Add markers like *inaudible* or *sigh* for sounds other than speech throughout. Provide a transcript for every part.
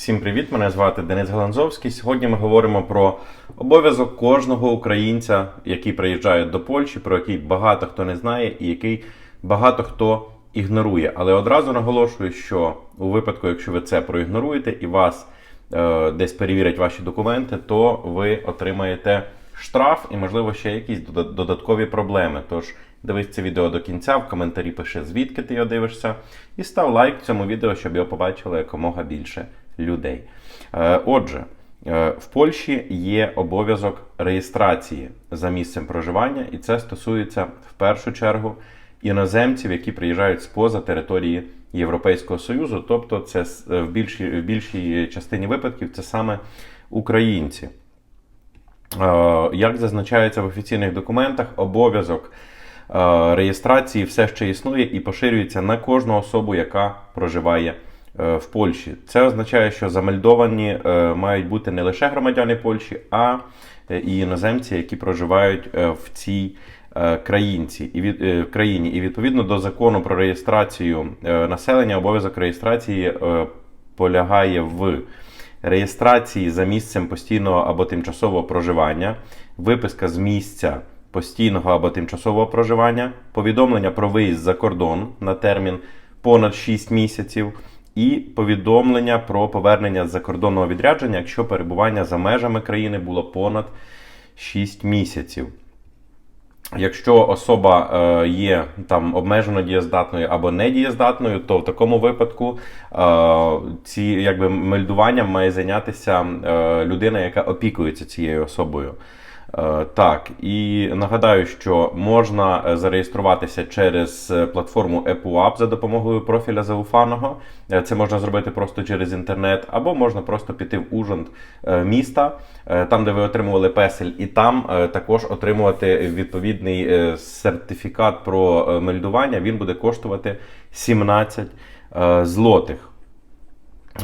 Всім привіт! Мене звати Денис Галанзовський. Сьогодні ми говоримо про обов'язок кожного українця, який приїжджає до Польщі, про який багато хто не знає і який багато хто ігнорує. Але одразу наголошую, що у випадку, якщо ви це проігноруєте і вас е, десь перевірять ваші документи, то ви отримаєте штраф і, можливо, ще якісь додаткові проблеми. Тож дивись це відео до кінця, в коментарі пиши, звідки ти його дивишся, і став лайк цьому відео, щоб його побачило якомога більше людей. Е, Отже, е, в Польщі є обов'язок реєстрації за місцем проживання, і це стосується в першу чергу іноземців, які приїжджають споза території Європейського Союзу, тобто це в більшій, в більшій частині випадків це саме українці. Е, Як зазначається в офіційних документах, обов'язок е, реєстрації все ще існує і поширюється на кожну особу, яка проживає е, в Польщі. Це означає, що замельдовані е, мають бути не лише громадяни Польщі, а е, і іноземці, які проживають е, в цій е, країнці і від е, країні. І відповідно до закону про реєстрацію е, населення, обов'язок реєстрації е, полягає в реєстрації за місцем постійного або тимчасового проживання, виписка з місця постійного або тимчасового проживання, повідомлення про виїзд за кордон на термін понад 6 місяців, і повідомлення про повернення з закордонного відрядження, якщо перебування за межами країни було понад 6 місяців. Якщо особа е, є там обмежено дієздатною або недієздатною, то в такому випадку е, ці якби мельдуванням має зайнятися е, людина, яка опікується цією особою. Е, Так, і нагадаю, що можна е, зареєструватися через е, платформу EPUAP за допомогою профіля зауфаного. Це можна зробити просто через інтернет, або можна просто піти в ужин міста, там, де ви отримували песель, і там також отримувати відповідний сертифікат про мельдування. Він буде коштувати 17 е, злотих.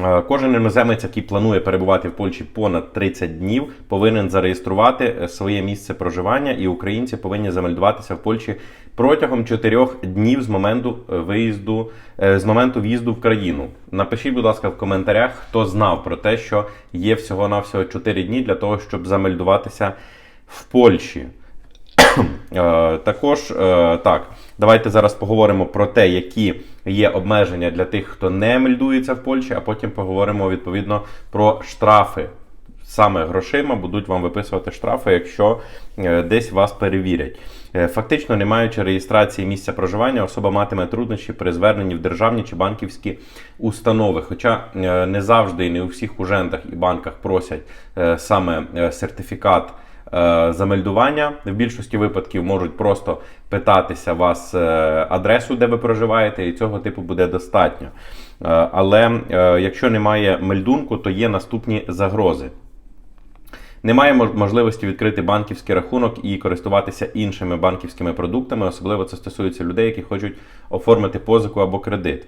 Е, Кожен іноземець, який планує перебувати в Польщі понад 30 днів, повинен зареєструвати е, своє місце проживання, і українці повинні замельдуватися в Польщі протягом 4 днів з моменту е, виїзду, з моменту в'їзду в країну. Напишіть, будь ласка, в коментарях, хто знав про те, що є всього-навсього 4 дні для того, щоб замельдуватися в Польщі. *clears throat* Також так, давайте зараз поговоримо про те, які є обмеження для тих, хто не мельдується в Польщі, а потім поговоримо відповідно про штрафи. Саме грошима будуть вам виписувати штрафи, якщо е, десь вас перевірять. Е, Фактично, не маючи реєстрації місця проживання, особа матиме труднощі при зверненні в державні чи банківські установи. Хоча е, не завжди і не у всіх ужентах і банках просять саме сертифікат замельдування. В більшості випадків можуть просто питатися вас е, адресу, де ви проживаєте, і цього типу буде достатньо. Е, Але е, якщо немає мельдунку, то є наступні загрози. Немає можливості відкрити банківський рахунок і користуватися іншими банківськими продуктами. Особливо це стосується людей, які хочуть оформити позику або кредит.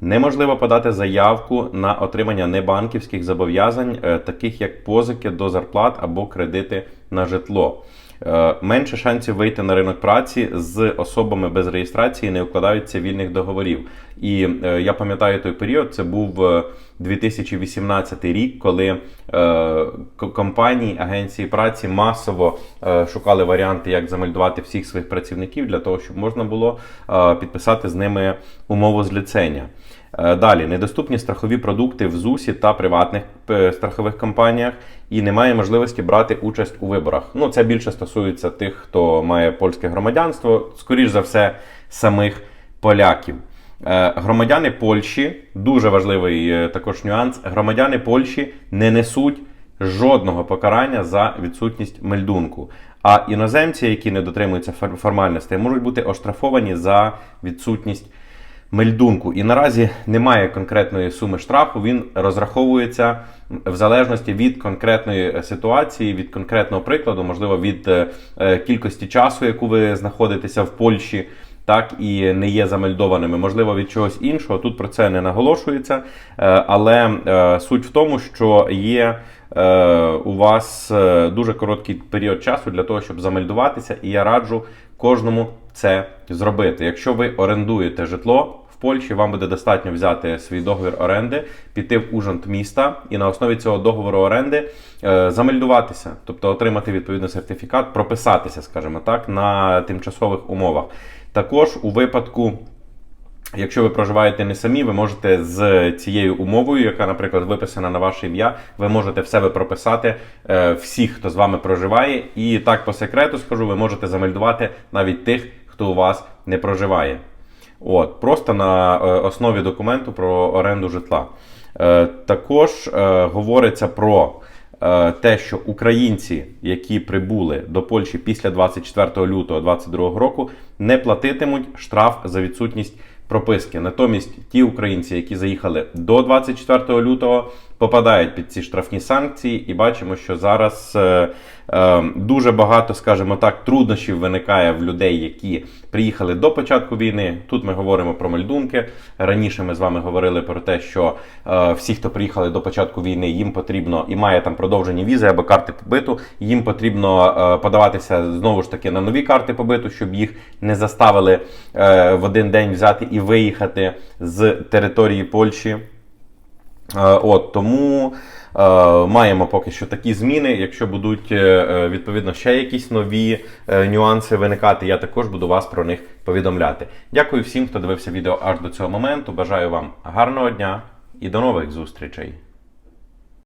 Неможливо подати заявку на отримання небанківських зобов'язань, е, таких як позики до зарплат або кредити на житло. Е, Менше шансів вийти на ринок праці з особами без реєстрації не укладають цивільних договорів. І е, я пам'ятаю той період, це був е, 2018 рік, коли е, компанії, агенції праці масово е, шукали варіанти, як замельдувати всіх своїх працівників для того, щоб можна було е, підписати з ними умову зліцення. Е, Далі недоступні страхові продукти в ЗУСі та приватних е, страхових компаніях, і немає можливості брати участь у виборах. Ну це більше стосується тих, хто має польське громадянство, скоріш за все, самих поляків. Е, Громадяни Польщі дуже важливий також нюанс. Громадяни Польщі не несуть жодного покарання за відсутність мельдунку. А іноземці, які не дотримуються фор- формальностей, можуть бути оштрафовані за відсутність мельдунку. І наразі немає конкретної суми штрафу. Він розраховується в залежності від конкретної ситуації, від конкретного прикладу, можливо, від е, е, кількості часу, яку ви знаходитеся в Польщі. Так і не є замельдованими, можливо, від чогось іншого. Тут про це не наголошується. Е, Але суть в тому, що є у вас дуже короткий період часу для того, щоб замельдуватися, і я раджу кожному це зробити. Якщо ви орендуєте житло в Польщі, вам буде достатньо взяти свій договір оренди, піти в ужонт міста і на основі цього договору оренди е, замельдуватися, тобто отримати відповідний сертифікат, прописатися, скажімо так, на тимчасових умовах. Також у випадку. Якщо ви проживаєте не самі, ви можете з цією умовою, яка, наприклад, виписана на ваше ім'я, ви можете в себе прописати е, всіх, хто з вами проживає. І так по секрету скажу, ви можете замельдувати навіть тих, хто у вас не проживає. От, просто на е, основі документу про оренду житла. Е, також е, говориться про те, що українці, які прибули до Польщі після 24 лютого 2022 року, не платитимуть штраф за відсутність прописки. Натомість ті українці, які заїхали до 24 лютого, попадають під ці штрафні санкції, і бачимо, що зараз е, е, дуже багато, скажімо так, труднощів виникає в людей, які приїхали до початку війни. Тут ми говоримо про мельдунки. Раніше ми з вами говорили про те, що е, всі, хто приїхали до початку війни, їм потрібно і має там продовжені візи або карти побиту. Їм потрібно е, подаватися знову ж таки на нові карти побиту, щоб їх не заставили е, в один день взяти і виїхати з території Польщі. Е, От тому е, маємо поки що такі зміни. Якщо будуть е, відповідно ще якісь нові нюанси виникати, я також буду вас про них повідомляти. Дякую всім, хто дивився відео аж до цього моменту. Бажаю вам гарного дня і до нових зустрічей.